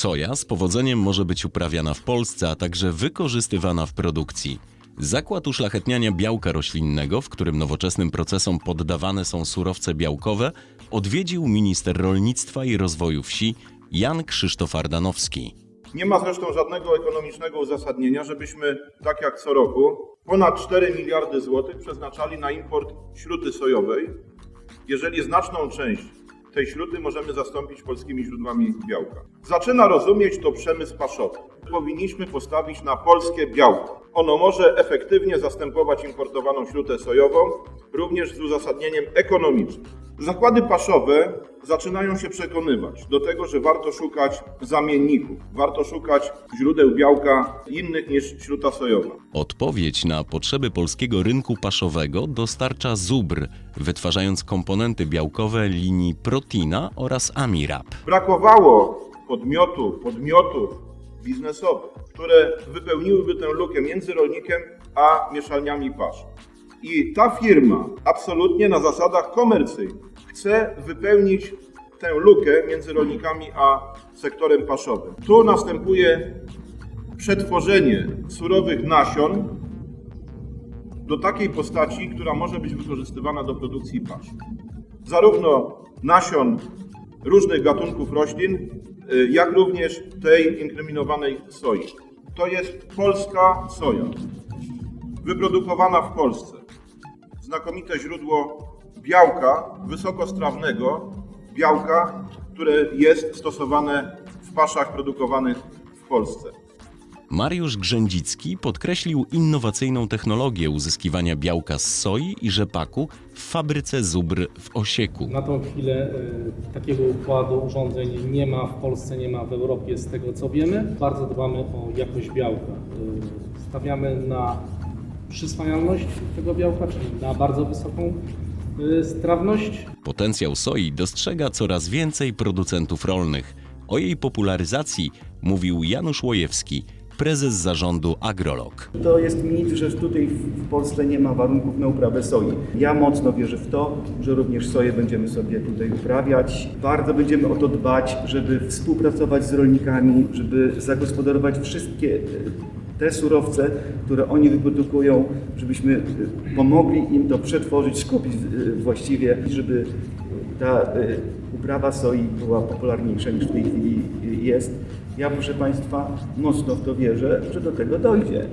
Soja z powodzeniem może być uprawiana w Polsce, a także wykorzystywana w produkcji. Zakład uszlachetniania białka roślinnego, w którym nowoczesnym procesom poddawane są surowce białkowe, odwiedził minister rolnictwa i rozwoju wsi Jan Krzysztof Ardanowski. Nie ma zresztą żadnego ekonomicznego uzasadnienia, żebyśmy, tak jak co roku, ponad 4 miliardy złotych przeznaczali na import śruty sojowej, jeżeli znaczną część tej śruty możemy zastąpić polskimi źródłami białka. Zaczyna rozumieć to przemysł paszowy. Powinniśmy postawić na polskie białko. Ono może efektywnie zastępować importowaną śrutę sojową, również z uzasadnieniem ekonomicznym. Zakłady paszowe zaczynają się przekonywać do tego, że warto szukać zamienników, warto szukać źródeł białka innych niż śruta sojowa. Odpowiedź na potrzeby polskiego rynku paszowego dostarcza Zubr, wytwarzając komponenty białkowe linii Protina oraz Amirap. Brakowało podmiotów, podmiotów biznesowych, które wypełniłyby tę lukę między rolnikiem a mieszalniami pasz. I ta firma absolutnie na zasadach komercyjnych chce wypełnić tę lukę między rolnikami a sektorem paszowym. Tu następuje przetworzenie surowych nasion do takiej postaci, która może być wykorzystywana do produkcji pasz. Zarówno nasion różnych gatunków roślin, y, jak również tej inkryminowanej soi. To jest polska soja, wyprodukowana w Polsce. Znakomite źródło białka wysokostrawnego, białka, które jest stosowane w paszach produkowanych w Polsce. Mariusz Grzędzicki podkreślił innowacyjną technologię uzyskiwania białka z soi i rzepaku w fabryce Zubr w Osieku. Na tą chwilę e, takiego układu urządzeń nie ma w Polsce, nie ma w Europie z tego co wiemy. Bardzo dbamy o jakość białka. E, Stawiamy na przyswajalność tego białka, czyli na bardzo wysoką e, strawność. Potencjał soi dostrzega coraz więcej producentów rolnych. O jej popularyzacji mówił Janusz Łojewski, prezes zarządu Agrolog. To jest mit, że tutaj w Polsce nie ma warunków na uprawę soi. Ja mocno wierzę w to, że również soję będziemy sobie tutaj uprawiać. Bardzo będziemy o to dbać, żeby współpracować z rolnikami, żeby zagospodarować wszystkie te surowce, które oni wyprodukują, żebyśmy e, pomogli im to przetworzyć, skupić e, właściwie, żeby ta e, uprawa soi była popularniejsza niż w tej chwili jest. Ja, proszę Państwa, mocno w to wierzę, że do tego dojdzie.